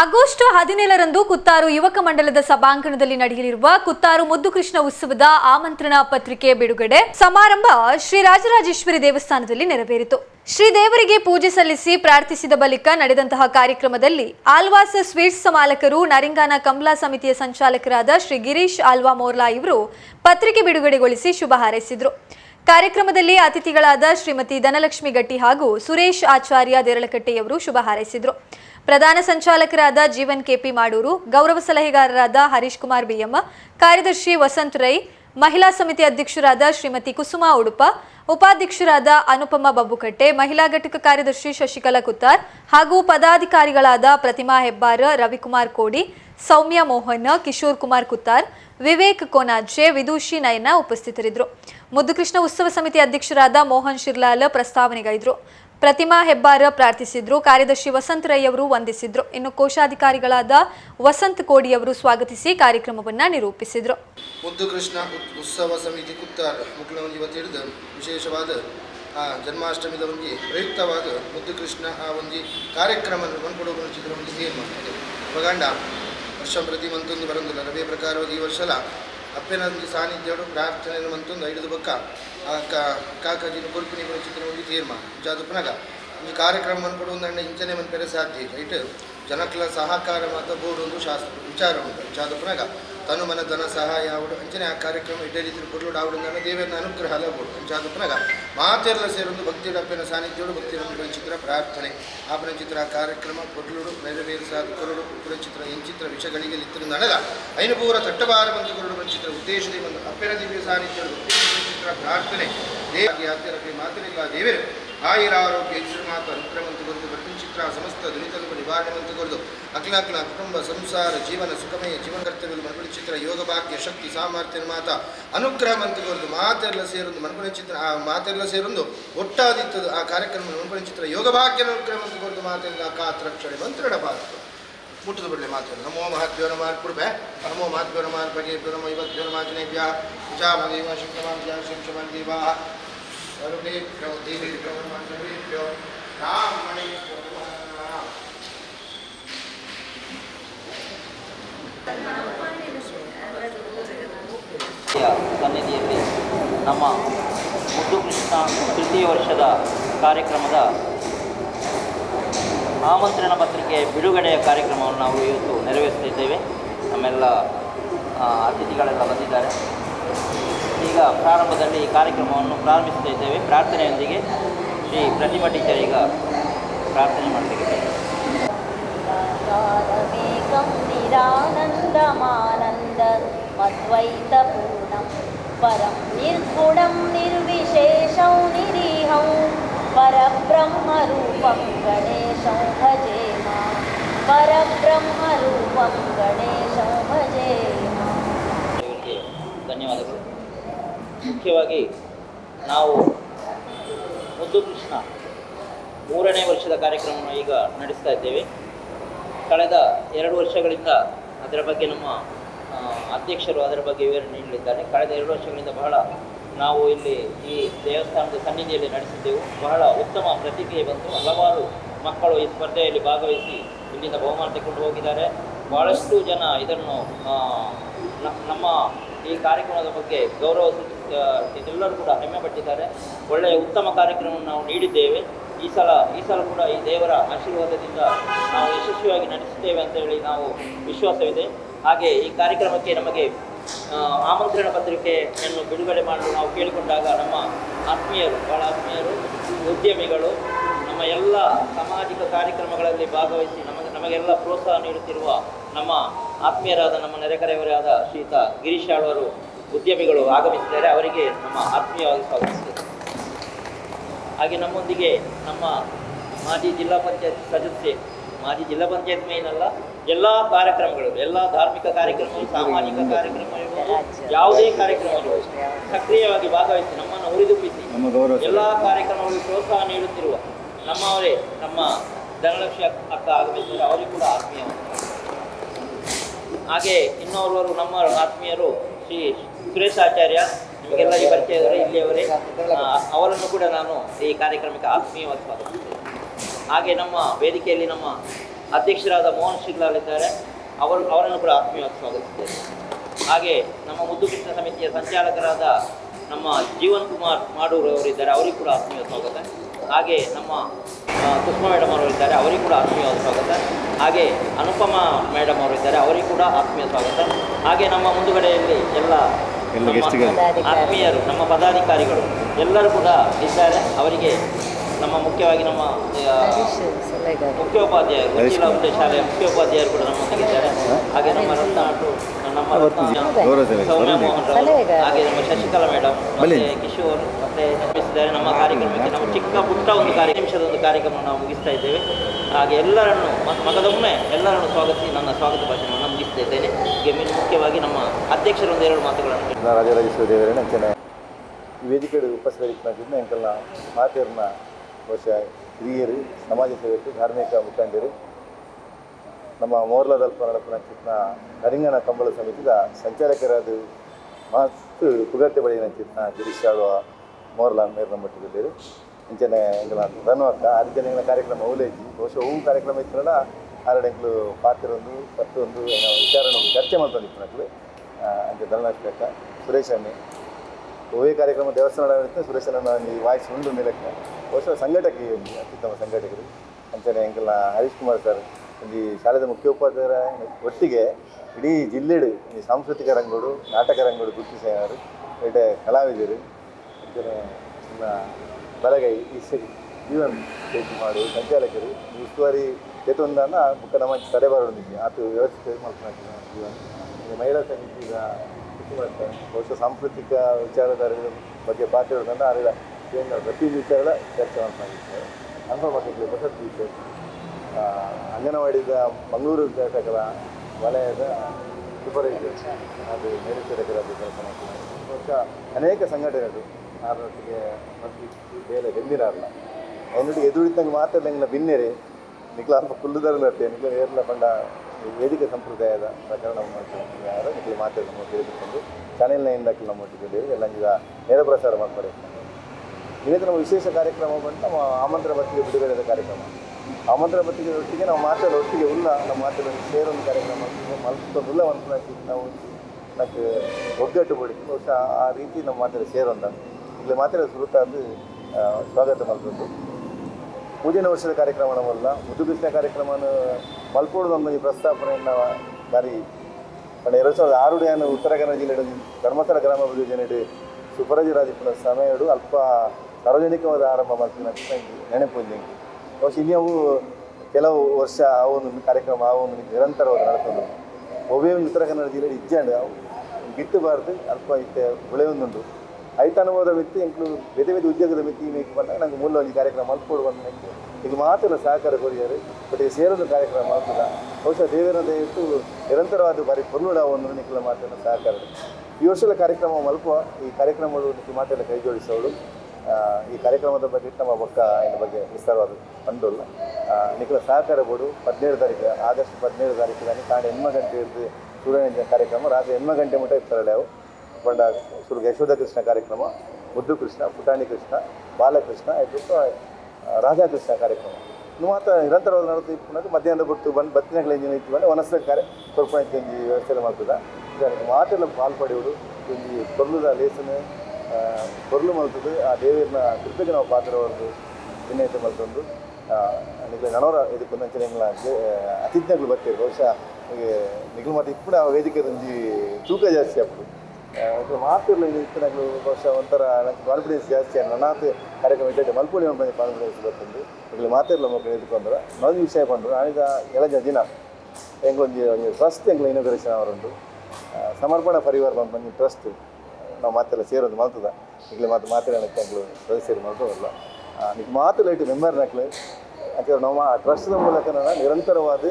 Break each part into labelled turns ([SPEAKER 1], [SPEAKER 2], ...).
[SPEAKER 1] August ಹದಿನೇಳರಂದು ಕುತ್ತಾರು ಯುವಕ ಮಂಡಲದ ಸಭಾಂಗಣದಲ್ಲಿ ನಡೆಯಲಿರುವ ಕುತ್ತಾರು ಮುದ್ದು ಕೃಷ್ಣ ಉತ್ಸವದ ಆಮಂತ್ರಣ ಪತ್ರಿಕೆ ಬಿಡುಗಡೆ ಸಮಾರಂಭ ಶ್ರೀ ರಾಜರಾಜೇಶ್ವರಿ ದೇವಸ್ಥಾನದಲ್ಲಿ ನೆರವೇರಿತು. ಶ್ರೀ ದೇವರಿಗೆ ಪೂಜೆ ಸಲ್ಲಿಸಿ ಪ್ರಾರ್ಥಿಸಿದ ಬಳಿಕ ನಡೆದಂತಹ ಕಾರ್ಯಕ್ರಮದಲ್ಲಿ ಆಲ್ವಾಸ್ ಸ್ವೀಟ್ಸ್ ಮಾಲಕರು ನರಿಂಗಾನ ಕಮಲಾ ಸಮಿತಿಯ ಸಂಚಾಲಕರಾದ ಶ್ರೀ ಗಿರೀಶ್ ಆಲ್ವಾ ಮೋರ್ಲಾ ಇವರು ಪತ್ರಿಕೆ ಬಿಡುಗಡೆಗೊಳಿಸಿ ಶುಭ ಹಾರೈಸಿದರು. ಕಾರ್ಯಕ್ರಮದಲ್ಲಿ ಅತಿಥಿಗಳಾದ ಶ್ರೀಮತಿ ಧನಲಕ್ಷ್ಮಿ ಗಟ್ಟಿ ಹಾಗೂ ಸುರೇಶ್ ಆಚಾರ್ಯ ದೇರಳಕಟ್ಟೆಯವರು ಶುಭ ಹಾರೈಸಿದ್ರು. ಪ್ರಧಾನ ಸಂಚಾಲಕರಾದ ಜೀವನ್ ಕೆಪಿ ಮಾಡೂರು, ಗೌರವ ಸಲಹೆಗಾರರಾದ ಹರೀಶ್ ಕುಮಾರ್ ಬಿಎಂ ಕಾರ್ಯದರ್ಶಿ ವಸಂತ್ ರೈ, ಮಹಿಳಾ ಸಮಿತಿ ಅಧ್ಯಕ್ಷರಾದ ಶ್ರೀಮತಿ ಕುಸುಮಾ ಉಡುಪ, ಉಪಾಧ್ಯಕ್ಷರಾದ ಅನುಪಮ ಬಬ್ಬುಕಟ್ಟೆ, ಮಹಿಳಾ ಘಟಕ ಕಾರ್ಯದರ್ಶಿ ಶಶಿಕಲಾ ಕುತ್ತಾರ್ ಹಾಗೂ ಪದಾಧಿಕಾರಿಗಳಾದ ಪ್ರತಿಮಾ ಹೆಬ್ಬಾರ್, ರವಿಕುಮಾರ್ ಕೋಡಿ, ಸೌಮ್ಯ ಮೋಹನ್, ಕಿಶೋರ್ ಕುಮಾರ್ ಕುತ್ತಾರ್, ವಿವೇಕ್ ಕೋನಾಜೆ ವಿದೂಷಿ ನಯನ ಉಪಸ್ಥಿತರಿದ್ದರು. ಮುದ್ದುಕೃಷ್ಣ ಉತ್ಸವ ಸಮಿತಿ ಅಧ್ಯಕ್ಷರಾದ ಮೋಹನ್ ಶಿರ್ಲಾಲ್ ಪ್ರಸ್ತಾವನೆಗೈದ್ರು. ಪ್ರತಿಮಾ ಹೆಬ್ಬಾರ ಪ್ರಾರ್ಥಿಸಿದ್ರು. ಕಾರ್ಯದರ್ಶಿ ವಸಂತ್ ರೈ ಅವರು ವಂದಿಸಿದ್ರು. ಇನ್ನು ಕೋಶಾಧಿಕಾರಿಗಳಾದ ವಸಂತ್ ಕೋಡಿ ಅವರು ಸ್ವಾಗತಿಸಿ ಕಾರ್ಯಕ್ರಮವನ್ನ ನಿರೂಪಿಸಿದ್ರು.
[SPEAKER 2] ಮುದ್ದು ಕೃಷ್ಣ ಉತ್- ಉತ್ಸವ ಸಮಿತಿ ಕುತ್ತಾರ್ ಒಂಜಿ ಇವತ್ತು ಹಿಡಿದು ವಿಶೇಷವಾದ, ಆ ಜನ್ಮಾಷ್ಟಮಿದ ಒಂದು ಪ್ರಯುಕ್ತವಾದ ಮುದ್ದು ಕೃಷ್ಣ ಆ ಒಂದು ಕಾರ್ಯಕ್ರಮ ಚಿತ್ರ ಒಂದು ತೀರ್ಮಾನ ಪಗಂಡ ವರ್ಷ ಪ್ರತಿ ಮಂತೊಂದು ಬರಂದಿಲ್ಲ ರವೆ ಪ್ರಕಾರವಾಗಿ ಈ ವರ್ಷಲ ಅಪ್ಪೆನ ಒಂಜಿ ಸಾನ್ನಿಧ್ಯಡು ಪ್ರಾರ್ಥನೆ ಮಂತೊಂದು ಐದು ಬೊಕ್ಕ. ಕಾಕಾಜಿನ ಕೊಲ್ಪಿನಿ ಚಿತ್ರ ಒಂದು ತೀರ್ಮಾನ ಜಾದು ಪುನಗ ಈ ಕಾರ್ಯಕ್ರಮ ಅನ್ಕೊಡು ಒಂದು ಇಂಚನೆ ಮನ್ಪೆರೆ ಸಾಧ್ಯ ಐಟು ಜನಕ್ಲ ಸಹಕಾರ ಮಾತ ಬೋರ್ಡ್ ಒಂದು ಶಾಸ್ತ್ರ, ವಿಚಾರ ಉಂಟು. ಜಾದು ಪುನಗ ತನು ಧನ ಸಹಾಯ ಆವಡು ಅಂಚನೆ ಆ ಕಾರ್ಯಕ್ರಮ ಇಡೇ ರೀತಿ ಕೊಡ್ಲೋಡು ಆವಡು ನಾನು ಅನುಗ್ರಹ ಹಲಬೋಡು ಅಂಚಾದು ಮಾತೆಲ್ಲ ಸೇರೊಂದು ಭಕ್ತಿ ಡಪ್ಪಿನ ಸಾನ್ನಿಧ್ಯೋಡು ಭಕ್ತಿ ಚಿತ್ರ ಪ್ರಾರ್ಥನೆ. ಆಪನ ಚಿತ್ರ ಕಾರ್ಯಕ್ರಮ ಕೊಡ್ಲೋಡು ನೆರವೇರಿಸಾದ ಕೊರಡು ಉಪ್ಪುರ ಚಿತ್ರ ಎಂಚಿತ್ರ ವಿಷಗಳಿಗೆ ಇತ್ತಿರು ನಡೆದ ಐನುಪೂರ ತಟ್ಟಬಾರ ಬಂದು ಕೊರಡು ಚಿತ್ರ ಉದ್ದೇಶದಿ ಬಂದು ಅಪ್ಪೆನ ದಿವ್ಯ ಸಾನ್ನಿಧ್ಯ ಚಿತ್ರ ಪ್ರಾರ್ಥನೆ. ದೇವಾಗಿ ಆತ್ಯರಕ್ಕೆ ಮಾತನಿಲ್ಲ ದೇವರು. ಆಯುರ ಆರೋಗ್ಯ ಹೆಸರು ಮಾತು ಅನುಕ್ರಮಂತು ಬಂದು ಭಕ್ತಿ ಚಿತ್ರ ಸಮಸ್ತ ದುರಿತಲು ನಿವಾರಣೆ ಮಂತು ಕೊರದು ಅಖಿಲಾಖಿಲ ಕುಟುಂಬ, ಸಂಸಾರ, ಜೀವನ, ಸುಖಮಯ, ಜೀವನ ಕರ್ತವ್ಯ ಮನಗುಣ ಚಿತ್ರ, ಯೋಗ, ಭಾಗ್ಯ, ಶಕ್ತಿ, ಸಾಮರ್ಥ್ಯ, ಮಾತ, ಅನುಗ್ರಹ ಮಂತು ಕೊರದು ಮಾತೆಲ್ಲ ಸೇರೊಂದು, ಮನಗುಣ ಚಿತ್ರ, ಆ ಮಾತೆಲ್ಲ ಸೇರೊಂದು, ಒಟ್ಟಾದಿತ್ತದು, ಆ ಕಾರ್ಯಕ್ರಮ, ಮನಗುಣ ಚಿತ್ರ, ಯೋಗ, ಭಾಗ್ಯ, ಅನುಗ್ರಹ ಮಂತು ಕೊರದು ಮಾತೆಲ್ಲ ಕಾತ್ರಕ್ಷಣೆ ಮಂತ್ರಡ ಪಾತ್ರ ಮುಟ್ಟದ ಬಿಡಲಿ ಮಾತು ನಮೋ ಮಹದ್ಯೋನ ಮಾರ್ ಕುರುಬೆ ನಮೋ ಮಹದ್ಯೋನ ಮಾರ್ ಬಗೆ ನಮೋ ಇವತ್ಯೋನ ಮಾಚನೇಭ್ಯ ವಿಚಾಮದೇವ ಶುಕ್ರಮಾಂತ್ಯ ಶಿಂಶಮನ್ ದೇವಾ
[SPEAKER 3] ಸನ್ನಿಧಿಯಲ್ಲಿ ನಮ್ಮ ಮುದ್ದು ಕೃಷ್ಣ ತೃತೀಯ ವರ್ಷದ ಕಾರ್ಯಕ್ರಮದ ಆಮಂತ್ರಣ ಪತ್ರಿಕೆ ಬಿಡುಗಡೆಯ ಕಾರ್ಯಕ್ರಮವನ್ನು ನಾವು ಇವತ್ತು ನೆರವೇರಿಸ್ತಿದ್ದೇವೆ ನಮ್ಮೆಲ್ಲ ಅತಿಥಿಗಳೆಲ್ಲ ಬಂದಿದ್ದಾರೆ. ಈಗ ಪ್ರಾರಂಭದಲ್ಲಿ ಈ ಕಾರ್ಯಕ್ರಮವನ್ನು ಪ್ರಾರಂಭಿಸ್ತಾ ಇದ್ದೇವೆ ಪ್ರಾರ್ಥನೆಯೊಂದಿಗೆ ಶ್ರೀ ಪ್ರತಿಭಾ ಟೀಚರ್ ಈಗ ಪ್ರಾರ್ಥನೆ ಮಾಡಲಿಕ್ಕೆ
[SPEAKER 4] कारमेकं निरानन्दमानन्द मद्वैतपूर्णं परं निर्गुणं निर्विशेषं निरीहं परब्रह्मरूपं गणेशं भजे मा परब्रह्मरूपं गणेशं भजे मा
[SPEAKER 3] ಇವರಿಗೆ ಧನ್ಯವಾದಗಳು ಮುಖ್ಯವಾಗಿ ನಾವು ಮುದ್ದು ಕೃಷ್ಣ ಮೂರನೇ ವರ್ಷದ ಕಾರ್ಯಕ್ರಮವನ್ನು ಈಗ ನಡೆಸ್ತಾ ಇದ್ದೇವೆ. ಕಳೆದ ಎರಡು ವರ್ಷಗಳಿಂದ ಅದರ ಬಗ್ಗೆ ನಮ್ಮ ಅಧ್ಯಕ್ಷರು ಅದರ ಬಗ್ಗೆ ವಿವರಣೆ ನೀಡಲಿದ್ದಾರೆ. ಕಳೆದ ಎರಡು ವರ್ಷಗಳಿಂದ ಬಹಳ ನಾವು ಇಲ್ಲಿ ಈ ದೇವಸ್ಥಾನದ ಸನ್ನಿಧಿಯಲ್ಲಿ ನಡೆಸಿದ್ದೆವು. ಬಹಳ ಉತ್ತಮ ಪ್ರತಿಕ್ರಿಯೆ ಬಂತು. ಹಲವಾರು ಮಕ್ಕಳು ಈ ಸ್ಪರ್ಧೆಯಲ್ಲಿ ಭಾಗವಹಿಸಿ ಇಲ್ಲಿಂದ ಬಹುಮಾನ ತೆಗೆದುಕೊಂಡು ಹೋಗಿದ್ದಾರೆ. ಬಹಳಷ್ಟು ಜನ ಇದನ್ನು ನಮ್ಮ ಈ ಕಾರ್ಯಕ್ರಮದ ಬಗ್ಗೆ ಗೌರವ ಸೂಚಿಸ ಇದೆಲ್ಲರೂ ಕೂಡ ಹೆಮ್ಮೆ ಪಟ್ಟಿದ್ದಾರೆ. ಒಳ್ಳೆಯ ಉತ್ತಮ ಕಾರ್ಯಕ್ರಮವನ್ನು ನಾವು ನೀಡಿದ್ದೇವೆ. ಈ ಸಲ ಈ ಸಲ ಕೂಡ ಈ ದೇವರ ಆಶೀರ್ವಾದದಿಂದ ನಾವು ಯಶಸ್ವಿಯಾಗಿ ನಡೆಸುತ್ತೇವೆ ಅಂತ ಹೇಳಿ ನಾವು ವಿಶ್ವಾಸವಿದೆ. ಹಾಗೆ ಈ ಕಾರ್ಯಕ್ರಮಕ್ಕೆ ನಮಗೆ ಆಮಂತ್ರಣ ಪತ್ರಿಕೆಯನ್ನು ಬಿಡುಗಡೆ ಮಾಡಲು ನಾವು ಕೇಳಿಕೊಂಡಾಗ ನಮ್ಮ ಆತ್ಮೀಯರು, ಬಹಳ ಆತ್ಮೀಯರು, ಉದ್ಯಮಿಗಳು, ನಮ್ಮ ಎಲ್ಲ ಸಾಮಾಜಿಕ ಕಾರ್ಯಕ್ರಮಗಳಲ್ಲಿ ಭಾಗವಹಿಸಿ ನಮಗೆ, ನಮಗೆಲ್ಲ ಪ್ರೋತ್ಸಾಹ ನೀಡುತ್ತಿರುವ ನಮ್ಮ ಆತ್ಮೀಯರಾದ ನಮ್ಮ ನೆರೆಕರೆಯವರಾದ ಶ್ರೀತ ಗಿರೀಶ್ ಆಳ್ವರು ಉದ್ಯಮಿಗಳು ಆಗಮಿಸಿದ್ದಾರೆ ಅವರಿಗೆ ನಮ್ಮ ಆತ್ಮೀಯವಾಗಿ ಸ್ವಾಗತಿಸಿದೆ ಹಾಗೆ ನಮ್ಮೊಂದಿಗೆ ನಮ್ಮ ಮಾಜಿ ಜಿಲ್ಲಾ ಪಂಚಾಯತ್ ಸದಸ್ಯೆ ಮಾಜಿ ಜಿಲ್ಲಾ ಪಂಚಾಯತ್ ಮೇನ್ ಅಲ್ಲ ಎಲ್ಲ ಕಾರ್ಯಕ್ರಮಗಳು ಎಲ್ಲ ಧಾರ್ಮಿಕ ಕಾರ್ಯಕ್ರಮ ಸಾಮಾಜಿಕ ಕಾರ್ಯಕ್ರಮ ಇರ್ಬೋದು, ಯಾವುದೇ ಕಾರ್ಯಕ್ರಮಗಳು ಸಕ್ರಿಯವಾಗಿ ಭಾಗವಹಿಸಿ ನಮ್ಮನ್ನು ಹುರಿದುಂಬಿಸಿ ಎಲ್ಲ ಕಾರ್ಯಕ್ರಮಗಳಿಗೆ ಪ್ರೋತ್ಸಾಹ ನೀಡುತ್ತಿರುವ ನಮ್ಮವರೇ ನಮ್ಮ ಧನಲಕ್ಷ್ಮಿ ಅಕ್ಕ ಅವರಿಗೆ ಅವರಿಗೂ ಕೂಡ ಆತ್ಮೀಯ ಹಾಗೆ ಇನ್ನೋರ್ವರು ನಮ್ಮ ಆತ್ಮೀಯರು ಶ್ರೀ ಸುರೇಶ್ ಆಚಾರ್ಯ ಈ ಇದ್ದಾರೆ ಇಲ್ಲಿಯವರೇ. ಅವರನ್ನು ಕೂಡ ನಾನು ಈ ಕಾರ್ಯಕ್ರಮಕ್ಕೆ ಆತ್ಮೀಯವಾಗಿ ಸ್ವಾಗತಿಸ್ತೇನೆ. ಹಾಗೆ ನಮ್ಮ ವೇದಿಕೆಯಲ್ಲಿ ನಮ್ಮ ಅಧ್ಯಕ್ಷರಾದ ಮೋಹನ್ ಶ್ರೀಲಾಲ್ ಇದ್ದಾರೆ. ಅವರು, ಅವರನ್ನು ಕೂಡ ಆತ್ಮೀಯವಾಗಿ ಸ್ವಾಗತಿಸ್ತೇನೆ. ಹಾಗೆ ನಮ್ಮ ಮುದ್ದು ಕೃಷ್ಣ ಸಮಿತಿಯ ಸಂಚಾಲಕರಾದ ನಮ್ಮ ಜೀವನ್ ಕುಮಾರ್ ಮಾಡೂರು ಅವರಿದ್ದಾರೆ ಅವರಿಗೂ ಕೂಡ ಆತ್ಮೀಯ ಸ್ವಾಗತ. ಹಾಗೆ ನಮ್ಮ ಸುಷ್ಮಾ ಮೇಡಮ್ ಅವರು ಇದ್ದಾರೆ. ಅವರಿಗೂ ಕೂಡ ಆತ್ಮೀಯವಾದ ಸ್ವಾಗತ. ಹಾಗೆ ಅನುಪಮ ಮೇಡಮ್ ಅವರು ಇದ್ದಾರೆ. ಅವರಿಗೂ ಕೂಡ ಆತ್ಮೀಯ ಸ್ವಾಗತ. ಹಾಗೆ ನಮ್ಮ ಮುಂದುಗಡೆಯಲ್ಲಿ ಎಲ್ಲ
[SPEAKER 5] ಎಲ್ಲ
[SPEAKER 3] ನಮ್ಮ
[SPEAKER 5] ಗೆಸ್ಟ್ಗಳು.
[SPEAKER 3] ಆತ್ಮೀಯರು ನಮ್ಮ ಪದಾಧಿಕಾರಿಗಳು ಎಲ್ಲರೂ ಕೂಡ ಇದ್ದಾರೆ. ಅವರಿಗೆ ನಮ್ಮ ಮುಖ್ಯವಾಗಿ ನಮ್ಮ ಮುಖ್ಯೋಪಾಧ್ಯಾಯರು ವಕೀಲ ಶಾಲೆಯ ಮುಖ್ಯೋಪಾಧ್ಯಾಯರು ಕೂಡ ನಮ್ಮೊಂದಿಗಿದ್ದಾರೆ ಹಾಗೆ ನಮ್ಮ ರತ್ನಾಟು ನಮ್ಮ. ಸೌಮ್ಯ ಮೋಹನ್ ಹಾಗೆ ನಮ್ಮ ಶಶಿಕಲಾ ಮೇಡಮ್. ಮತ್ತೆ ಕಿಶೋರ್ ಮತ್ತೆ ನಿರ್ಮಿಸಿದ್ದಾರೆ. ನಮ್ಮ ಕಾರ್ಯಕ್ರಮಕ್ಕೆ ನಮ್ಮ ಚಿಕ್ಕ ಪುಟ್ಟ ಒಂದು ಕಾರ್ಯ ನಿಮಿಷದ ಒಂದು ಕಾರ್ಯಕ್ರಮ ನಾವು ಮುಗಿಸ್ತಾ ಇದ್ದೇವೆ. ಹಾಗೆ ಎಲ್ಲರನ್ನು ಮಗದೊಮ್ಮೆ ಎಲ್ಲರನ್ನು ಸ್ವಾಗತಿಸಿ ನನ್ನ ಸ್ವಾಗತ ಭಾಷಣವನ್ನು ಹೀಗೆ ಮೇನ್ ಮುಖ್ಯವಾಗಿ ನಮ್ಮ ಅಧ್ಯಕ್ಷರು ಒಂದು ಎರಡು ಮಾತುಗಳನ್ನು
[SPEAKER 5] ರಾಜರಾಜೇಶ್ವರಿ ದೇವರೇ ಅಂಚನೆ ಈ ವೇದಿಕೆಡು ಉಪಸ್ಥಿತರಿದ್ದ ಎಂಕಲ್ನ ಮಾತೆಯರನ್ನ ಬಹುಶಃ ಹಿರಿಯರು, ಸಮಾಜ ಸೇವಕರು, ಧಾರ್ಮಿಕ ಮುಖಂಡರು, ನಮ್ಮ ಮೋರ್ಲದಲ್ಪ ನಡಪನ ಹರಿಂಗನ ಕಂಬಳ ಸಮಿತಿದ ಸಂಚಾಲಕರಾದ ಮಸ್ತ್ ಪುಗಟ್ಟೆ ಬಳಿ ಚಿತ್ನ ಗಿರೀಶಾಡುವ ಮೋರ್ಲ ಮೇರ್ನ ಮಟ್ಟದಲ್ಲಿ ಇಂಚನೆ ಎಂಕಲ ಧನ್ವಕ್ಕ ಆರು ಜನ ಕಾರ್ಯಕ್ರಮ ಔಲೇಜಿ ಬಹುಶಃ ಹೂ ಕಾರ್ಯಕ್ರಮ ಇತ್ತಲ್ಲ? ಆರಡು ಪಾತ್ರ ಪಾತ್ರೊಂದು ಪತ್ತೊಂದು ಏನೋ ವಿಚಾರ ಚರ್ಚೆ ಮಾಡ್ಕೊಂಡಿತ್ತು ಅಂತ ಅಂಚೆ ಲೆಕ್ಕ ಸುರೇಶ್ ಅಣ್ಣೆ. ಓವೇ ಕಾರ್ಯಕ್ರಮ ದೇವಸ್ಥಾನ ಸುರೇಶ್ ಸುರೇಶನ ಈ ವಾಯ್ಸ್ ಉಂಡು ಮೇಲಕ್ಕ. ಬಹುಶಃ ಸಂಘಟಕ ಅತ್ಯುತ್ತಮ ಸಂಘಟಕರು. ಅಂಚನೆ ಎಂಕಲ್ಲ ಹರೀಶ್ ಕುಮಾರ್ ಸರ್ ಈ ಶಾಲೆದ ಮುಖ್ಯೋಪಾಧ್ಯಾಯರ ಒಟ್ಟಿಗೆ ಇಡೀ ಜಿಲ್ಲೆಡು, ಈ ಸಾಂಸ್ಕೃತಿಕ ರಂಗೋಡು, ನಾಟಕ ರಂಗೋಡು ಗುರುತಿಸಿದರು ಎಡೆ ಕಲಾವಿದರು. ಅಂಚನೆ ಬಲಗೈ ಈ ಸರಿ ಜೀವನ್ ಭೇಟಿ ಮಾಡು, ಸಂಚಾಲಕರು, ಉಸ್ತುವಾರಿ ಚೇತೊಂದನ್ನ ಬುಕ್ಕ ನಮ್ಮ ತಡೆ ಬರೋದಿಗೆ ಆತು ವ್ಯವಸ್ಥೆ ಮಾಡ್ಕೊಂಡು ಸಮಿತಿ ಈಗ ಮಹಿಳಾ ಮಾಡ್ತಾರೆ ಬಹುಶಃ ಸಾಂಸ್ಕೃತಿಕ ವಿಚಾರಧಾರೆಗಳ ಬಗ್ಗೆ ಪಾತ್ರಗಳನ್ನ ಅದರ ಕೇಂದ್ರ ಪ್ರತಿ ವಿಚಾರಗಳ ಚರ್ಚೆ ಮಾಡ್ಕೊಂಡಿರ್ತಾರೆ ಅನುಭವ ಮಕ್ಕಳಿಗೆ ಟೀಚರ್ ಅಂಗನವಾಡಿದ ಮಂಗಳೂರು ಘಟಕದ ವಲಯದ ಸೂಪರ್ವೈಸರ್ ಅದು ಮೇಲ್ವಿಚಾರಕರಾದ ಕೆಲಸ ಮಾಡ್ತಾರೆ ಬಹುಶಃ ಅನೇಕ ಸಂಘಟನೆಗಳು ಆರೊಟ್ಟಿಗೆ ಮತ್ತು ಬೇರೆ ಬೆಂದಿರಲ್ಲ ಅವನೊಟ್ಟಿಗೆ ಎದುರಿದ್ದಂಗೆ ಮಾತಾಡ್ದಂಗಿಲ್ಲ ಬಿನ್ನೆರೆ. ನಿಕ್ಲ ಅಲ್ಪ ಕುಲ್ಲುದಾರ ನಡ್ತೆ ನಿಕ್ಲ ಏರ್ಲ ಬಂಡ ಈ ವೇದಿಕೆ ಸಂಪ್ರದಾಯದ ಪ್ರಕರಣ ಯಾರು ನಿಕ್ಲ ಮಾತಾಡಿ ನಮ್ಮ ತಿಳಿದುಕೊಂಡು ಚಾನೆಲ್ ನೈನ್ ದಾಖಲೆ ನಮ್ಮ ಒಟ್ಟಿಗೆ ಎಲ್ಲ ಈಗ ನೇರ ಪ್ರಸಾರ ಮಾಡ್ತಾರೆ ಇವತ್ತು ನಮ್ಮ ವಿಶೇಷ ಕಾರ್ಯಕ್ರಮ ಬಂದು ನಮ್ಮ ಆಮಂತ್ರಣ ಪತ್ರಿಕೆ ಬಿಡುಗಡೆದ ಕಾರ್ಯಕ್ರಮ ಆಮಂತ್ರಣ ಪತ್ರಿಕೆ ಒಟ್ಟಿಗೆ ನಾವು ಮಾತಾಡೋ ಒಟ್ಟಿಗೆ ಉಲ್ಲ ನಮ್ಮ ಮಾತಾಡೋ ಸೇರೊಂದು ಕಾರ್ಯಕ್ರಮ ಮಲ್ಪೊಂದು ಉಲ್ಲ ಒಂದು ನಾವು ನಕ್ಕೆ ಒಗ್ಗಟ್ಟು ಪಡಿ ಬಹುಶಃ ಆ ರೀತಿ ನಮ್ಮ ಮಾತಾಡಿ ಸೇರೊಂದ ಇಲ್ಲಿ ಮಾತಾಡೋ ಸುರುತ್ತಾದು ಸ್ವಾಗತ ಮಲ್ಪೊಂದು ಪೂಜೆನ ವರ್ಷದ ಕಾರ್ಯಕ್ರಮ ನಮ್ಮಲ್ಲ ಮುದುಕೃಷ್ಣ ಕಾರ್ಯಕ್ರಮನ ಮಲ್ಪೋಡು ನಮ್ಮ ಈ ಪ್ರಸ್ತಾಪನೆಯನ್ನು ಬಾರಿ ಕಡೆ ಎರಡು ಸಾವಿರದ ಆರು ಏನು ಉತ್ತರ ಕನ್ನಡ ಜಿಲ್ಲೆ ಧರ್ಮಸ್ಥಳ ಗ್ರಾಮಾಭಿವೃದ್ಧಿ ಸುಪರಾಜಿ ರಾಜಪುರ ಸಮಯಡು ಅಲ್ಪ ಸಾರ್ವಜನಿಕವಾದ ಆರಂಭ ಮಾಡ್ತೀನಿ ನೆನಪು ಬಹುಶಃ ಇನ್ನೂ ಕೆಲವು ವರ್ಷ ಆ ಒಂದು ಕಾರ್ಯಕ್ರಮ, ಆ ಒಂದು ನಿರಂತರವಾಗಿ ನಡ್ಕೊಂಡು ಒಬ್ಬೇ ಉತ್ತರ ಕನ್ನಡ ಜಿಲ್ಲೆ ಇಜ್ಜಂಡು ಅವು ಬಿಟ್ಟಬಾರ್ದು ಅಲ್ಪ ಇತ್ತೆ ಉಳಿಯೊಂದುಂಟು ಐತ ಅನುಭವದ ಮಿತಿ ಇಂಕ್ಲು ಬೇರೆ ಬೇರೆ ಉದ್ಯೋಗದ ವ್ಯಕ್ತಿ ಮೇಕ್ ಬಂದಾಗ ನಂಗೆ ಮೂಲ ಒಂದು ಕಾರ್ಯಕ್ರಮ ಮಲ್ಪೋಡು ಬಂದ ಈಗ ಮಾತ್ರ ಸಹಕಾರ ಕೊರಿಯರು ಬಟ್ ಈಗ ಸೇರೋದು ಕಾರ್ಯಕ್ರಮ ಮಾಡ್ತದ ಬಹುಶಃ ದೇವರ ದಯವಿಟ್ಟು ನಿರಂತರವಾದ ಬಾರಿ ಒಂದು ನಿಖಲ ಮಾತ್ರ ಸಹಕಾರ. ಈ ವರ್ಷದ ಕಾರ್ಯಕ್ರಮ ಮಲ್ಪುವ, ಈ ಕಾರ್ಯಕ್ರಮಗಳು ನಿಮಗೆ ಮಾತೆಲ್ಲ ಕೈ ಜೋಡಿಸೋಳು ಈ ಕಾರ್ಯಕ್ರಮದ ಬಗ್ಗೆ ನಮ್ಮ ಪಕ್ಕ ಇದ್ರ ಬಗ್ಗೆ ವಿಸ್ತಾರವಾದ ಬಂದಲ್ಲ ನಿಖಲ ಸಹಕಾರ ಬೋರ್ಡು ಹದಿನೇಳು ತಾರೀಕು, ಆಗಸ್ಟ್ ಹದಿನೇಳು ತಾರೀಕು ಕಾಂಡೆ ಎನ್ಮ ಗಂಟೆ ಇರ್ತದೆ ಸೂರ್ಯನ ಕಾರ್ಯಕ್ರಮ ರಾತ್ರಿ ಎನ್ಮ ಗಂಟೆ ಮಟ್ಟ ಇರ್ತಾರಲ್ಲ ಅವು. ಬಂಡ ಸುರ್ಗ ಯಶೋಧ ಕೃಷ್ಣ ಕಾರ್ಯಕ್ರಮ ಮುದ್ದು ಕೃಷ್ಣ, ಪುಟಾಣಿ ಕೃಷ್ಣ, ಬಾಲಕೃಷ್ಣ ಆಯಿತು ರಾಧಾಕೃಷ್ಣ ಕಾರ್ಯಕ್ರಮ. ಮಾತ್ರ ನಿರಂತರವಾಗಿ ನಡೆದು ಮಧ್ಯಾಹ್ನದ ಬಿಟ್ಟು ಬಂದು ಬತ್ತಿನಗಳ ಇಂಜಿನ್ ಇತ್ತು ಬಂದು ವನಸ್ಥ ಕಾರ್ಯ ಸ್ವಲ್ಪ ಇಂಜಿ ವ್ಯವಸ್ಥೆ ಮಾಡ್ತದೆ. ಮಾತೆಲ್ಲ ಪಾಲ್ ಪಾಲ್ಪಡಿಯುವುದು ಇಂಜಿ ಕೊರ್ಲುದ ಲೇಸನ್ನು ಕೊರ್ಲು ಮಲ್ತದ್ದು ಆ ದೇವಿಯರ್ನ ಕೃಪೆಗೆ ನಾವು ಪಾತ್ರವರ್ದು ಭಿನ್ನತೆ ಮಲ್ತೊಂದು ನಿಗಲ ನನವರ ಇದಕ್ಕೊಂದು ಅಂಚನೆ ಎಂಗ್ಲ ಅತಿಥಿಗಳು ಬರ್ತೀವಿ ಬಹುಶಃ ಈಗ ಮಾತು ಇಪ್ಪಡ ಇಪ್ಪುನ ವೇದಿಕೆ ತೂಕ ಜಾಸ್ತಿ ಆಗ್ತದೆ ಮಾತಿರ್ಲ ಇತ್ತಿನಾಗಲು ಬಹುಶಃ ಒಂಥರ ನನಗೆ ಕಾನ್ಫಿಡೆನ್ಸ್ ಜಾಸ್ತಿ ನನ್ನಾತು ಕಾರ್ಯಕ್ರಮ ಇದ್ದರೆ ಮಲ್ಪೊಳಿ ಒಂದು ಕಾನ್ಫಿಡೆನ್ಸ್ ಬರ್ತದೆ ಇಲ್ಲಿ ಮಾತಿರಲ್ಲ ಮಕ್ಕಳು ಎದ್ಕೊಂಡ್ರೆ ನಾನು ವಿಷಯ ಬಂದರು ನಾನೀಗ ಎಳಜ ದಿನ ಎಂಗೊಂದು ಟ್ರಸ್ಟ್ ಎಂಗ್ಲ ಇನಾಗ್ರೇಷನ್ ಅವರುಂಟು ಸಮರ್ಪಣಾ ಪರಿವಾರ ಬಂದು ಟ್ರಸ್ಟ್ ನಾವು ಮಾತೆಲ್ಲ ಸೇರೋದು ಮಲ್ತದ. ಈಗಲೇ ಮಾತು ಮಾತಾಡೋಕ್ಕೆ ಎಂಗ್ಲು ಸದಸ್ಯರು ಮಲ್ತದಲ್ಲ ನಿಮ್ಗೆ ಮಾತು ಲೈಟ್ ಮೆಂಬರ್ ನಕ್ಲು ಯಾಕಂದ್ರೆ ನಾವು ಆ ಟ್ರಸ್ಟ್ನ ಮೂಲಕ ನಾನು ನಿರಂತರವಾದ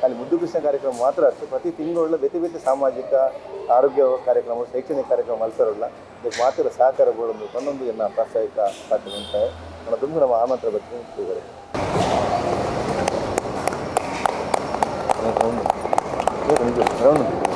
[SPEAKER 5] ಖಾಲಿ ಮುದ್ದು ಕೃಷ್ಣ ಕಾರ್ಯಕ್ರಮ ಮಾತ್ರ ಅಷ್ಟು. ಪ್ರತಿ ತಿಂಗಳ ಬೇತೆ ಬೇತೆ ಸಾಮಾಜಿಕ, ಆರೋಗ್ಯ ಕಾರ್ಯಕ್ರಮ, ಶೈಕ್ಷಣಿಕ ಕಾರ್ಯಕ್ರಮ ಮಲ್ಸರಲ್ಲ ಇದಕ್ಕೆ ಮಾತ್ರ ಸಹಕಾರ ಬೋಡೊಂದು ತನ್ನೊಂದು ಎನ್ನ ಪ್ರೋತ್ಸಾಹಿಕ ಸಾಧ್ಯ ಅಂತ ನನ್ನ ತುಂಬ ನಮ್ಮ ಆಮಂತ್ರ ಬಗ್ಗೆ ರೌಂಡ್.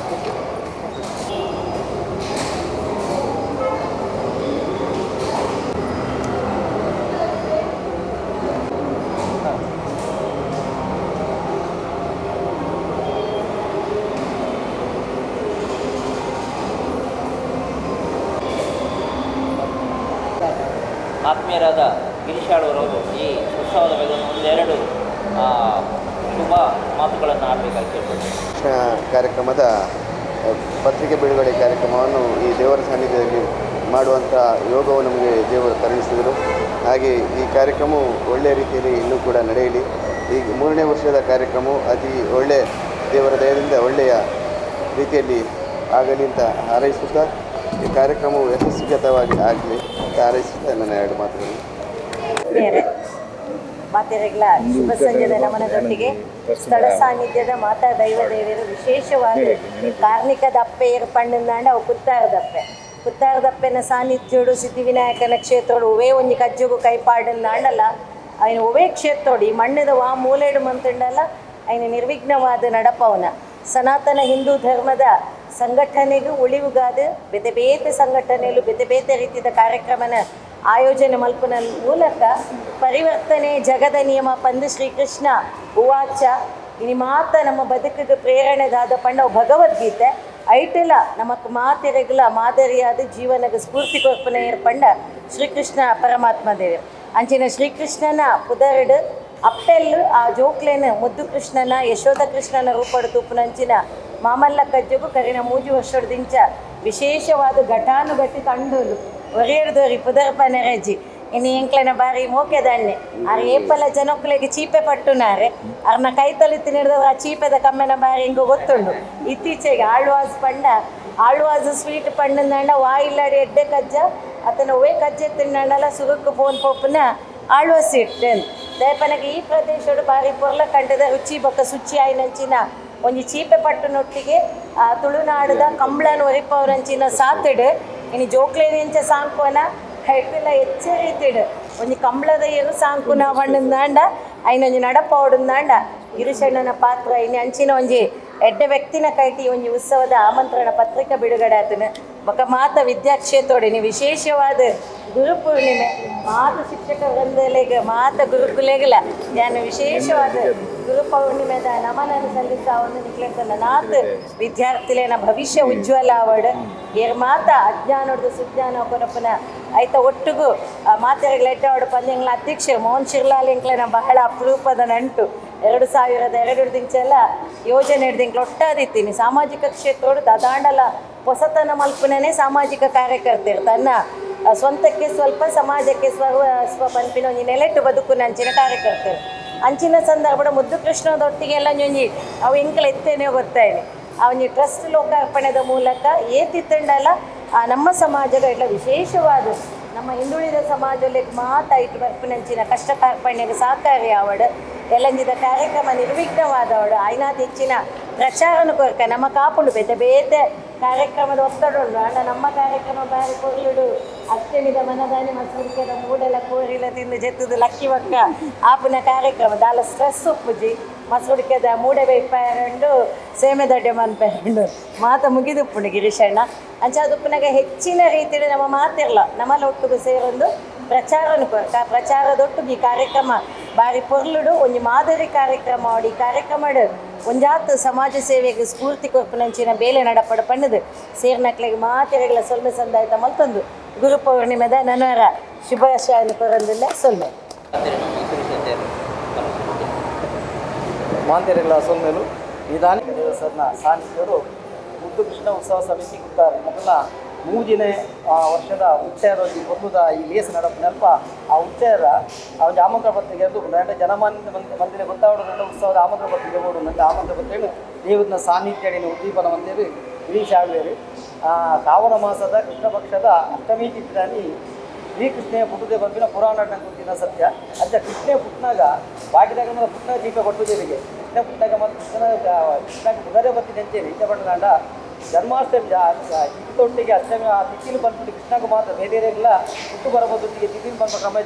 [SPEAKER 3] ಆತ್ಮೀಯರಾದ ಗಿರೀಶಾಳವರವರು ಈ ಉತ್ಸವದ ಬಗ್ಗೆ ಒಂದೆರಡು ಶುಭ ಮಾತುಗಳನ್ನು ಆಡಬೇಕಾಗಿ ಕೇಳ್ಬೋದು
[SPEAKER 6] ಕೃಷ್ಣ ಕಾರ್ಯಕ್ರಮದ ಪತ್ರಿಕೆ ಬಿಡುಗಡೆ ಕಾರ್ಯಕ್ರಮವನ್ನು ಈ ದೇವರ ಸಾನ್ನಿಧ್ಯದಲ್ಲಿ ಮಾಡುವಂಥ ಯೋಗವು ನಮಗೆ ದೇವರು ಕರುಣಿಸಿದರು ಹಾಗೆ ಈ ಕಾರ್ಯಕ್ರಮವು ಒಳ್ಳೆಯ ರೀತಿಯಲ್ಲಿ ಇನ್ನೂ ಕೂಡ ನಡೆಯಲಿ. ಈ ಮೂರನೇ ವರ್ಷದ ಕಾರ್ಯಕ್ರಮವು ಅತಿ ಒಳ್ಳೆಯ ದೇವರ ದಯದಿಂದ ಒಳ್ಳೆಯ ರೀತಿಯಲ್ಲಿ ಆಗಲಿ ಅಂತ ಹಾರೈಸುತ್ತಾ, ಈ ಕಾರ್ಯಕ್ರಮವು ಯಶಸ್ವಿಗತವಾಗಿ ಆಗಲಿ. ಹಾರೈಸುತ್ತಾ ನನ್ನ ಎರಡು ಮಾತುಗಳು
[SPEAKER 4] ಮಾತೆರೆಗಳ ಶುಭ ಸಂಜೆದ ನಮನದೊಟ್ಟಿಗೆ ಸ್ಥಳ ಸಾನ್ನಿಧ್ಯದ ಮಾತಾ ದೈವ ದೇವಿಯರು ವಿಶೇಷವಾಗಿ ಕಾರ್ಣಿಕ ದಪ್ಪೆ ಪಣ್ಣಂದಾಂಡ ಅವು ಕುತ್ತಾರ ದಪ್ಪೆ. ಕುತ್ತಾರ ದಪ್ಪೆನ ಸಾನ್ನಿಧ್ಯೋಡು ಸಿದ್ಧಿವಿನಾಯಕನ ಕ್ಷೇತ್ರೋಡು ಒವೇ ಒಂಜಿ ಕಜ್ಜುಗು ಕೈಪಾಡಂದಾಂಡಲ್ಲ ಅಯ್ನ ಒವೇ ಕ್ಷೇತ್ರೋಡು ಈ ಮಣ್ಣದ ವಾ ಮೂಲೆಡು ಮಂತಂಡಲ್ಲ. ಅಯ್ನ ನಿರ್ವಿಘ್ನವಾದ ನಡಪವನ. ಸನಾತನ ಹಿಂದೂ ಧರ್ಮದ ಸಂಘಟನೆಗೂ ಉಳಿವುಗಾದ ಬೇತೆ ಬೇತೆ ಸಂಘಟನೆಲು ಬೇತೆ ಬೇತೆ ರೀತಿಯ ಕಾರ್ಯಕ್ರಮನ ಆಯೋಜನೆ ಮಲ್ಪನ ಮೂಲಕ ಪರಿವರ್ತನೆ ಜಗದ ನಿಯಮ ಪಂದು ಶ್ರೀಕೃಷ್ಣ ಉವಾಚ, ಇನಿ ಮಾತ ನಮ್ಮ ಬದುಕಿಗೆ ಪ್ರೇರಣೆದಾದ ಪಂಡ ಭಗವದ್ಗೀತೆ, ಐಟಲ ನಮಕ್ ಮಾತೆರೆಗಲ ಮಾದರಿಯಾದ ಜೀವನಗ ಸ್ಫೂರ್ತಿ ಕೊರ್ಪನೆಯರ್ ಪಂಡ ಶ್ರೀಕೃಷ್ಣ ಪರಮಾತ್ಮ ದೇವರು. ಅಂಚಿನ ಶ್ರೀಕೃಷ್ಣನ ಪುದರಡು ಅಪ್ಪೆಲ್ಲು ಆ, ಜೋಕ್ಲೇನ ಮುದ್ದು ಕೃಷ್ಣನ ಯಶೋಧ ಕೃಷ್ಣನ ರೂಪಡು ತೂಪುನಂಚಿನ ಮಾಮಲ್ಲ ಕಜ್ಜಗು ಕರಿನ ಮೂಜಿ ವರ್ಷದಿಂಚ ವಿಶೇಷವಾದ ಘಟಾನುಘಟಿ ತಂಡೋಲು. ಒರೆಯರ್ದೋರಿ ಪುದರ್ಪ ನೆರಜಿ. ಇನ್ನು ಎಂಕ್ಲೆನ ಬಾರಿ ಮೋಕೆ ದಂಡೆ ಆರ್ ಏಪಲ ಜನಕ್ಕುಲೆಗೆ ಚೀಪೆ ಪಟ್ಟುನಾರೆ. ಅವ್ರನ್ನ ಕೈ ತೊಲಿತು ಹಿಡಿದ್ರೆ ಆ ಚೀಪೆದ ಕಮ್ಮನ ಬಾರಿ ಹಿಂಗು ಗೊತ್ತುಂಡು. ಇತ್ತೀಚೆಗೆ ಆಳ್ವಾಸ್ ಪಂಡ ಆಳ್ವಾಸ್ ಸ್ವೀಟ್ ಪಂಡಂದಂಡ ವಾಯಿಲ್ಲಾಡಿ ಎಡ್ಡೆ ಕಜ್ಜ ಅತನ ಒವೇ ಕಜ್ಜೆ ತಿನ್ನಣ್ಣಲ್ಲ ಸುರುಕು ಫೋನ್ ಪೋಪುನ ಆಳ್ವಾಸ್ ಇಟ್ಟೆ ದಯಪನಗೆ ಈ ಪ್ರದೇಶಡು ಬಾರಿ ಪೊರ್ಲ ಕಂಡದ ರುಚಿ ಬೊಕ್ಕ ಶುಚಿ ಆಯ್ನಂಚಿನ ಒಂಜಿ ಚೀಪೆ ಪಟ್ಟುನೊಟ್ಟಿಗೆ ಆ, ತುಳುನಾಡದ ಕಂಬ್ಳನ ಒರಿಪವರಂಚಿನ ಸಾತಿಡು ಇನ್ನು ಜೋಕ್ಲೇನಿಂಚ ಸಾಂಕೋನ ಹೆಟ್ಟಿಲ ಎಚ್ಚರಿತಿಡು. ಒಂಜಿ ಕಂಬ್ಳದ ಏನು ಸಾಂಕುನ ಹಣ್ಣುಂದಾಂಡ ಐನೊಂಜಿ ನಡಪ ಹೊಡುಂದಾಂಡ ಗಿರಿಶಣ್ಣನ ಪಾತ್ರ ಇನ್ನು ಅಂಚಿನ ಒಂಜಿ ಎಡ್ಡ ವ್ಯಕ್ತಿನ ಕೈಟಿ ಒಂಜಿ ಉತ್ಸವದ ಆಮಂತ್ರಣ ಪತ್ರಿಕೆ ಬಿಡುಗಡೆ ಆತನ. ಬೊಕ ಮಾತ ವಿದ್ಯಾಕ್ಷೇತ್ರೋಡಿನಿ ವಿಶೇಷವಾದ ಗುರುಪೂರ್ಣಿಮೆ ಮಾತು ಶಿಕ್ಷಕ ವೃಂದಲೆಗ ಮಾತ ಗುರುಕುಲೆಗಲ ಯಾನು ವಿಶೇಷವಾದ ಗುರು ನಮನ ನಮನನ್ನು ಸಲ್ಲಿಸ ಒಂದು ನಿಕ್ಲೆಂತನ ನಾತ್ ವಿದ್ಯಾರ್ಥಿಲೇನ ಭವಿಷ್ಯ ಉಜ್ವಲ ಅವಡ್ ಏರ್ ಮಾತ ಅಜ್ಞಾನೋಡ್ದು ಸುಜ್ಞಾನ ಕೊರಪನ. ಐತ ಒಟ್ಟಿಗೂ ಮಾತೆರೆಗಳ ಎಡ್ಡಾಡು ಪಂದ್ಯಗಳ ಅಧ್ಯಕ್ಷ ಮೋಹನ್ ಶಿರ್ಲಾಲ್ ಎಂಕ್ಲೆನ ಬಹಳ ಅಪರೂಪದ ನಂಟು. ಎರಡು ಸಾವಿರದ ಎರಡು ದಿಂಚೆಲ್ಲ ಯೋಜನೆ ಹಿಡ್ದಿಂಕ್ಲ ಒಟ್ಟಾದಿತ್ತೀನಿ ಸಾಮಾಜಿಕ ಕ್ಷೇತ್ರೋಡು ದದಾಂಡಲ ಹೊಸತನ ಮಲ್ಪನೇ ಸಾಮಾಜಿಕ ಕಾರ್ಯಕರ್ತರು ತನ್ನ ಸ್ವಂತಕ್ಕೆ ಸ್ವಲ್ಪ, ಸಮಾಜಕ್ಕೆ ಸ್ವ ಸ್ವ ಪಂಪಿನ ಒಂಜಿ ನೆಲೆಟ್ಟು ಬದುಕು ನಂಚಿನ ಕಾರ್ಯಕರ್ತರು. ಅಂಚಿನ ಸಂದರ್ಭ ಮುದ್ದು ಕೃಷ್ಣದೊಟ್ಟಿಗೆಲ್ಲ ಒಂಜಿ ಅವು ಇಂಕಲ ಎತ್ತೇನೆ ಗೊತ್ತಾಯ್ನೆ ಒಂಜಿ ಟ್ರಸ್ಟ್ ಲೋಕಾರ್ಪಣೆದ ಮೂಲಕ ಏತಿತ್ತಂಡಲ್ಲ ನಮ್ಮ ಸಮಾಜದ ಎಲ್ಲ ವಿಶೇಷವಾದ ನಮ್ಮ ಹಿಂದುಳಿದ ಸಮಾಜದಲ್ಲಿ ಮಾತಾಯಿತು ಬರ್ಪಿನಂಚಿನ ಕಷ್ಟ ಕಾರ್ಪಣ್ಯಗೆ ಸಹಕಾರಿ ಆವಡ್ ಎಲ್ಲಂಜಿದ ಕಾರ್ಯಕ್ರಮ ನಿರ್ವಿಘ್ನವಾದವಡು ಆಯ್ನಾತ್ ಹೆಚ್ಚಿನ ಪ್ರಚಾರನ ಕೊರಕ ನಮ್ಮ ಕಾಪುಂಡು ಬೇತೆ ಬೇತೆ ಕಾರ್ಯಕ್ರಮದ ಒತ್ತಡ ಉಂಡು ಅಣ್ಣ, ನಮ್ಮ ಕಾರ್ಯಕ್ರಮ ಬಾರಿ ಕೊರ್ಲುಡು ಅಷ್ಟಮಿದ ಮನದಾನಿ ಮಸೂರಿಕೆದ ಮೂಡೆಲ್ಲ ಕೋರಿಲ ತಿಂದು ಜೆತ್ತದು ಲಕ್ಕಿ ಒಕ್ಕ ಆಪುನ ಕಾರ್ಯಕ್ರಮ ದಾಲ ಸ್ಟ್ರೆಸ್ ಉಪ್ಪುಜಿ ಮಸೂರಿಕೆದ ಮೂಡೆ ಬೈಪಾಯರಂಡು ಸೇಮೆದಡ್ಡೆ ದೊಡ್ಡೆ ಮಾತ ಮುಗಿದುಪ್ಪುಂಡು ಗಿರೀಶಣ್ಣ. ಅಂಚಾದುಪ್ಪನಾಗ ಹೆಚ್ಚಿನ ರೀತಿಯಲ್ಲಿ ನಮ್ಮ ಮಾತಿರಲ್ಲ ನಮ್ಮಲ್ಲಿ ಒಟ್ಟಿಗೆ ಸೇರೊಂದು ಪ್ರಚಾರನ ಪ್ರಚಾರದೊಟ್ಟಿಗೆ ಈ ಕಾರ್ಯಕ್ರಮ, ಬಾರಿ ಪೊರ್ಲುಡು ಒಂಜಿ ಮಾದರಿ ಕಾರ್ಯಕ್ರಮ ಮಾಡಿ ಕಾರ್ಯಕ್ರಮ ಒಂಜಾತ್ ಸಮಾಜ ಸೇವೆಗೆ ಸ್ಫೂರ್ತಿ ಕೊರ್ಪುನಂಚಿನ ಬೇಲೆ ನಡಪಡ ಪಣ್ಣದು. ಸೇರ್ನಕ್ಲಿಗೆ ಮಾತೆರೆಗಳ ಸೊಲ್ಮೆ ಸಂದಾಯತ ಮಲ್ತೊಂದು ಗುರು ಪೌರ್ಣಿಮೆದ ನನವರ ಶುಭಾಶಯನ ಕೊರಂದಿಲ್ಲ ಸೊಲ್ಮೆ.
[SPEAKER 3] ಅಂದರೆ ಸೊಲ್ಮೆಲು ಮೈಸೂರು ಸನ್ನ
[SPEAKER 7] ಮಾಂತೇರಿಗಳ ಸಾನ್ನಿಧ್ಯರು ಮುದ್ದು ಕೃಷ್ಣ ಉತ್ಸವ ಸಮಿತಿ ಗುತ್ತಾರೆ ಮೊದಲ ಮೂಜಿನೇ ವರ್ಷದ ಉಚ್ಚೇರ ಮೊದಲದ ಈ ಲೇಸ್ ನಡಪ ನೆನಪ, ಆ ಆ ಒಂದು ಆಮಂತ್ರ ಪತ್ರಿಕೆ ಅದು ನಂಗೆ ಜನಮಾನ್ಯ ಮಂದಿ ಮಂದಿರ ಗೊತ್ತಾವಡು ನನ್ನ ಉತ್ಸವದ ಆಮಂತ್ರ ಪತ್ರಿಕೆ ಬೋಡು ನಂಗೆ ಆಮಂತ್ರ ಪತ್ರಿಕೆ ದೇವದ ಸಾನ್ನಿಧ್ಯ ಉದ್ದೀಪನ ಮಂದಿರು ಗಿರೀಶ್ ಆಳ್ವೇರು ಕಾವಣ ಮಾಸದ ಕೃಷ್ಣ ಪಕ್ಷದ ಅಷ್ಟಮಿ ತಿಥಿನಲ್ಲಿ ಶ್ರೀಕೃಷ್ಣೇ ಪುಟ್ಟದೇ ಬಂದಿನ ಪುರಾಣ ಗೊತ್ತಿನ ಸತ್ಯ. ಅಂತ ಕೃಷ್ಣೇ ಪುಟ್ನಾಗ ಬಾಕಿದಾಗ ಪುಟ್ಟ ಪುಟ್ನ ದೀಪ ಕೊಟ್ಟುದೇವಿಗೆ ಕೃಷ್ಣ ಪುಟ್ಟಾಗ ಮತ್ತು ಕೃಷ್ಣನ ಕೃಷ್ಣಕ್ಕೆ ಬರ್ತೀನಿ ಬತ್ತಿದೆ ಅಂತೇಳಿ ಇಷ್ಟ ಪಟ್ಟನಾಂಡ ಜನ್ಮಾಷ್ಟಮಿ ಇತ್ತೊಟ್ಟಿಗೆ ಅಷ್ಟಮಿ ಆ ತಿಥಿಲಿ ಬಂದ್ಬಿಟ್ಟು ಕೃಷ್ಣಕ್ಕೆ ಮಾತ್ರ ಬೇರೆ ಇಲ್ಲ ಹುಟ್ಟು ಬರಬಹುದೊಟ್ಟಿಗೆ ತಿಥಿಲಿ ಬಂದ ಕ್ರಮ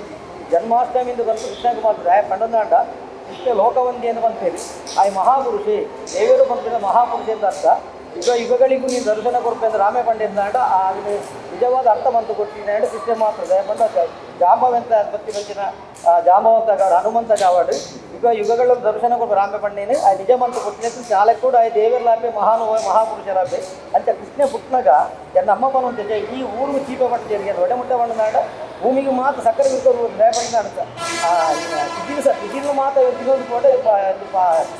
[SPEAKER 7] ಜನ್ಮಾಷ್ಟಮಿಯಿಂದ ಬಂದು ಕೃಷ್ಣಕ್ಕೆ ಮಾತ್ರ ಆಯ ಪಂಡನಾಂಡ ಕೃಷ್ಣ ಲೋಕವಂದಿಯನ್ನು ಬಂತೇಳಿ ಆ ಮಹಾಪುರುಷಿ ದೇವರು ಬಂದ ಮಹಾಪುರುಷ ಅಂತ ಅರ್ಥ ಯುಗ ಯುಗಗಳಿಗೂ ನೀನು ದರ್ಶನ ಅಂದ್ರೆ ರಾಮೇ ಪಂಡೆ ಅಂತ ಆ ನಿಜವಾದ ಅರ್ಥ ಬಂತು ಕೊಟ್ಟಿನ ಕೃಷ್ಣ ದಯ ಬಂದ జాంబవంತ ಪ್ರತಿವಂಚನ జాంబవంత గాడు హనుమంత కావాడు యుగ యుగగళ్ళ దర్శన కూడా రాంబెపండిని ఆ నిజమంత పుట్టినప్పుడు చాలా కూడా ఆ ದೇವರಲಾಪೆ ಮಹಾನುಭಾವ ಮಹಾಪುರುಷರಾಪೆ ಅಂತ ಕೃಷ್ಣ ಪುಟ್ನಗ ಎನ್ನ ಅಮ್ಮ ಪನ ಅಂತ ಈ ಊರು ಚೀಪಬಟ್ಟು జరిగింది ಒಡೆಮುಟ್ಟ ಬಂದನಾಡ ಭೂಮಿಗೆ ಮಾತ್ರ ಸಕ್ಕರೆ ಬಿಡ್ಕೊಂಡು ದಯಪಡಿನ ಅಂತ ಇದಿನ ಸರ್ ಇದಿನ ಮಾತ್ರ ಎತ್ತಿಕೊಂಡು ಕೂಡ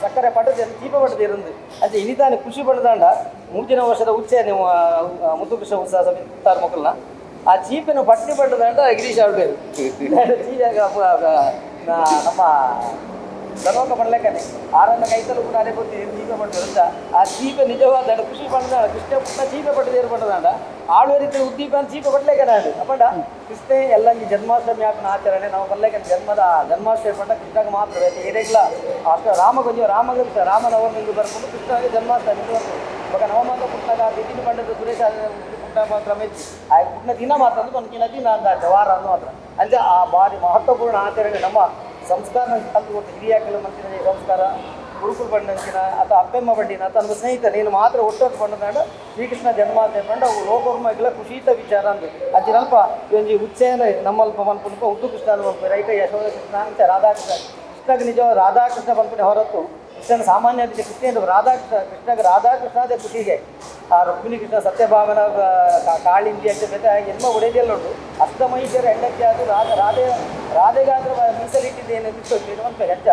[SPEAKER 7] ಸಕ್ಕರೆ ಪಟ್ಟದ ಚೀಪಬಟ್ಟದ ಇರಂದು ಅಂತ ಇನಿತಾನೆ ಖುಷಿ ಪಡ್ದಾಂಡ ಮೂರು ಜನ ವರ್ಷದ ಉಚ್ಚೆ ನೀವು ಮುದ್ದು ಕೃಷ್ಣ ಉತ್ಸಾಹ ತಾರ ಮಕ್ಕಳನ್ನ ಆ ಚೀಪಿನ ಪಟ್ಟಿ ಪಟ್ಟದಂಡ ಗಿರೀಶ್ ಅವ್ರು ನಮ್ಮ ಸರ್ವಕ ಪಡ್ಲೇಕನೆ ಆರನ್ನ ಕೈತಲು ಕೂಡ ಅದೇ ಗೊತ್ತಿ ಚೀಪ ಪಡ್ತಾರೆ ಅಂತ. ಆ ಚೀಪ ನಿಜವಾದ ಖುಷಿ ಪಡ್ದಾಡ ಕೃಷ್ಣ ಪುಟ್ಟ ಚೀಪೆ ಪಟ್ಟದೇರು ಪಡ್ದಾಂಡ ಆಳುವ ರೀತಿ ಉದ್ದೀಪ ಅಂತ ಚೀಪ ಪಡ್ಲೇಕನೆ ಅದು. ಅಪ್ಪಂಡ, ಕೃಷ್ಣ, ಎಲ್ಲ ಈ ಜನ್ಮಾಷ್ಟಮಿ ಹಾಕಿನ ಆಚರಣೆ, ನಾವು ಬರ್ಲೇಕನೆ ಜನ್ಮದ, ಜನ್ಮಾಷ್ಟಮಿ ಪಟ್ಟ ಕೃಷ್ಣಗೆ ಮಾತ್ರ ಏನೇಗಿಲ್ಲ ಅಷ್ಟು ರಾಮ ಕೊಂಚ ರಾಮಗ ರಾಮನವಮಿಗೆ ಬರ್ಕೊಂಡು ಕೃಷ್ಣಗೆ ಜನ್ಮಾಷ್ಟಮಿ ಬರ್ತದೆ ಇವಾಗ ನವಮಾಸ ಪುಟ್ಟಾಗ ಬಿಟ್ಟಿನ ಪಂಡದ ಸುರೇಶ ಮೆಚ್ಚಿ. ಆ ಪುಟ್ಟ ದಿನ ಮಾತ್ರ ಅಂದ್ರೆ ಒಂದು ದಿನ ಅಂತ ವಾರ ಅನ್ನೋ ಮಾತ್ರ. ಅಂದ್ರೆ ಆ ಭಾರಿ ಮಹತ್ವಪೂರ್ಣ ಆಚರಣೆ ನಮ್ಮ ಸಂಸ್ಕಾರ ಕಲ್ತು ಕೊಟ್ಟು ಹಿರಿಯ ಮಂತ್ರಿ ಸಂಸ್ಕಾರ. ಗುರುಕುಲ ಬಂಡಂಚಿನ ಅಥವಾ ಅಪ್ಪೆಮ್ಮ ಬಂಡಿನ ಅಥವಾ ನಮ್ಮ ಸ್ನೇಹಿತ ನೀನು ಮಾತ್ರ ಒಟ್ಟೊಟ್ಟು ಬಂಡ ಶ್ರೀಕೃಷ್ಣ ಜನ್ಮಾಷ್ಟಮಿ ಬಂಡ ಅವು ಲೋಕರ್ಮಗಳ ಖುಷಿತ ವಿಚಾರ ಅಂತ ಅಜ್ಜಿ ಅಲ್ಪ ಒಂಜಿ ಉತ್ಸೇನ ನಮ್ಮಲ್ಪ ಮನ್ಪುನಪ ಉದ್ದು ಕೃಷ್ಣ ಮಲ್ಪ ರೈತ ಯಶೋಧ ಕೃಷ್ಣ ಅಂತ ರಾಧಾಕೃಷ್ಣ. ಕೃಷ್ಣಗೆ ನಿಜ ರಾಧಾಕೃಷ್ಣ ಬಂದ್ಬಿಟ್ಟು ಹೊರತು. ಕೃಷ್ಣನ ಸಾಮಾನ್ಯ ಕೃಷ್ಣ ರಾಧಾಕೃಷ್ಣ, ಕೃಷ್ಣಗೆ ರಾಧಾಕೃಷ್ಣ ಅದೇ ಖುಷಿಗೆ. ಆ ರುಕ್ಮಿಣಿ ಕೃಷ್ಣ ಸತ್ಯಭಾಮನ ಕಾಳಿಂದಿ ಅಂತ ಜೊತೆ ಎನ್ಮ ಒಡೆದೆಲ್ಲ ಉಂಟು ಅಷ್ಟಮೈಶ್ವರ ಹೆಂಡತಿ ಆದರೂ ರಾಧ, ರಾಧೆ ರಾಧೆಗಾದ್ರೆ ಮೀಸಲಿಟ್ಟಿದ್ದೇನೆ ಅಂತ ಅಂತ ಹೆಚ್ಚ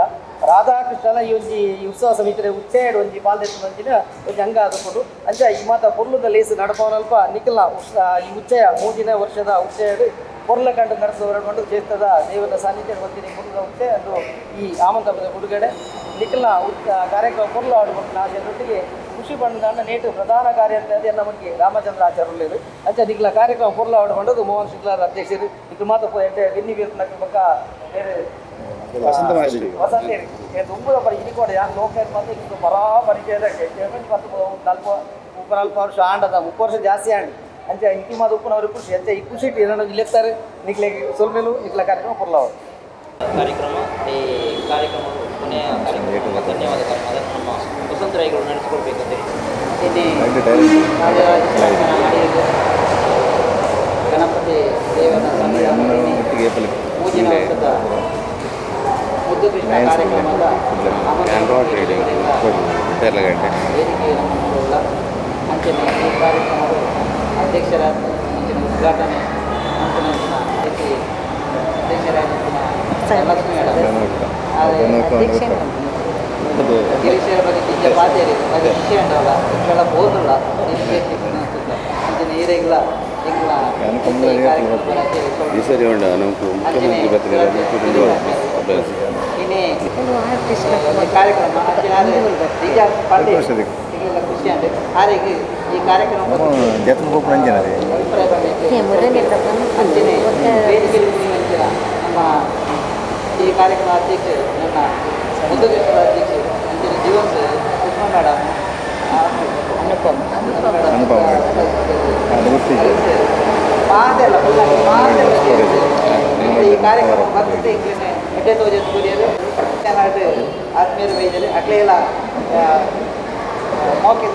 [SPEAKER 7] ರಾಧಾಕೃಷ್ಣನ ಈ ಒಂಜಿ ಉತ್ಸವ ಸಮಿತಿದ ಉಚ್ಚೆಡ್ ಒಂಜಿ ಪಾಲ್ದೆತ್ತು ಒಂಜಿನ ಒಂಜಿ ಅಂಗ ಆದುಕೊಂಡು ಅಂಚ ಈ ಮಾತ ಪೊರ್ಲುದ ಲೇಸು ನಡಪವನಲ್ಪ ನಿಖಿಲ ಉಸ್- ಈ ಉಚ್ಚಯ ಮೂಜಿನ ವರ್ಷದ ಉಚ್ಚೇಡು ಪೊರ್ಲ ಕಂಡು ನಡೆಸುವವರನ್ನು ಚೇತದ ದೇವರ ಸಾನ್ನಿಧ್ಯ ಹೊಂದಿನಿ ಪೊರ್ಲ ಉಚ್ಚೆ ಅದು ಈ ಆಮಂತ್ರಣದ ಉಡುಗಡೆ ನಿಖಿಲ ಉಚ್ಚ ಕಾರ್ಯಕ್ರಮ ಪೊರ್ಲ ಆಡುಕೊಂಡು ನಾ ಜನರೊಟ್ಟಿಗೆ ಖುಷಿ ಬಂದ ನೇಟು ಪ್ರಧಾನ ಕಾರ್ಯ ಅಂತ ನಮಗೆ ರಾಮಚಂದ್ರ ಆಚಾರ್ಯರು ಅಂಚ ನಿಖಿಲ ಕಾರ್ಯಕ್ರಮ ಪೊರ್ಲ ಆಡುಕೊಂಡದು ಮೋಹನ್ ಶುಕ್ಲಾರ ಅಧ್ಯಕ್ಷರು. ಇದು ಮಾತು ಎಣ್ಣೆ ಬೀರ್ನ ಪಕ್ಕ ಬೇರೆ
[SPEAKER 5] ವಸಂತ ಮಹರ್ಷಿ
[SPEAKER 7] ವಸಂತ ತುಂಬ ಬರೀ ಇದು ಕೂಡ ಯಾರು ಲೋಕ ಬಂದು ಇದು ಬರಾ ಗೌರ್ಮೆಂಟ್ ಪತ್ತು ನಾಲ್ಕು ಮುಪ್ಪ ನಾಲ್ಕು ವರ್ಷ ಆಂಡದ ಮುಪ್ಪು ವರ್ಷ ಜಾಸ್ತಿ ಆಂಡ್ ಅಂಚೆ ಇಂಟಿ ಮಾದ ಉಪ್ಪುನವರು ಖುಷಿ ಅಂಚೆ ಈ ಖುಷಿ ಇಟ್ಟು ಏನೋ ಇಲ್ಲೆತ್ತಾರೆ ನಿಕ್ಲೆ ಸೊಲ್ಮೇಲು ನಿಕ್ಲ ಕಾರ್ಯಕ್ರಮ ಕೊರ್ಲವರು
[SPEAKER 8] ಕಾರ್ಯಕ್ರಮ ಈ ಕಾರ್ಯಕ್ರಮವು ಕೊನೆಯ ಕಾರ್ಯಕ್ರಮ ಧನ್ಯವಾದ ಕಾರ್ಯಕ್ರಮ ನಮ್ಮ ರಾಜರಾಜೇಶ್ವರನ ಮಾಡಿದ್ದು ಗಣಪತಿ ದೇವರ ಸನ್ನಿಧಾನದಲ್ಲಿ ಮೂಜಿನ ವರ್ಷದ ಮುದ್ದು ಕೃಷ್ಣ ಕಾರ್ಯಕ್ರಮದ ಆಮಂತ್ರಣಗಳಿಂದ ವೇದಿಕೆ ನಮ್ಮನ್ನುಳ್ಳ ಅಂಚನೆ ಈ ಕಾರ್ಯಕ್ರಮದ ಅಧ್ಯಕ್ಷರಾದ ಅಂಚಿನ ಉದ್ಘಾಟನೆ ಅಂಚಿನ ಅಧ್ಯಕ್ಷ ಅಧ್ಯಕ್ಷರಾದಂಚಿನ ಲಕ್ಷ್ಮೀ ಮೇಡಮ್ ಗಿರೀಶರ ಬಗ್ಗೆ ನಿಜ ಪಾತೇರಿ ಅದು ವಿಷಯ ಉಂಟಲ್ಲ? ಇಟ್ಲೆಲ್ಲ ಹೋದಲ್ಲ ಅಂಚಿನ ಈರೆಗ್ಲ ಈ
[SPEAKER 9] ಸರಿ ಉಂಟು. ನಮ್ಗೆ ಮುಖ್ಯಮಂತ್ರಿ ಬರ್ತಾರೆ ಅಭ್ಯಾಸ
[SPEAKER 8] ಈ ಕಾರ್ಯಕ್ರಮ ಖುಷಿ ಅಂದ್ರೆ ಈ ವೇದಿಕೆ ನಮ್ಮ ಈ ಕಾರ್ಯಕ್ರಮ ಅಧ್ಯಕ್ಷರು ನನ್ನ ಮುದ್ದುಗೇಶ್ವರ ಅಧ್ಯಕ್ಷರು ಅಂಚಿನ ಜೀವನ್ ಕೃಷ್ಣ ಮೇಡಮ್ ಅನುಪಮ್.
[SPEAKER 5] ಅನುಪಮ ಅದು ಗೊತ್ತಿದೆ
[SPEAKER 8] ಮಾತೆಲ್ಲ ಮಾತೆಲ್ಲ ಈ ಕಾರ್ಯಕ್ರಮ ಮತ್ತೆ ಇಂಗ್ಲಿಷ್ ಎಡ್ಡೆ ತೋಜ ಕೂಡಿಯದು ಚೆನ್ನಾಗಿ ಆತ್ಮೀಯರು ವೈದ್ಯರು ಅಕ್ಲೆಲ್ಲ ಮೋಕೆ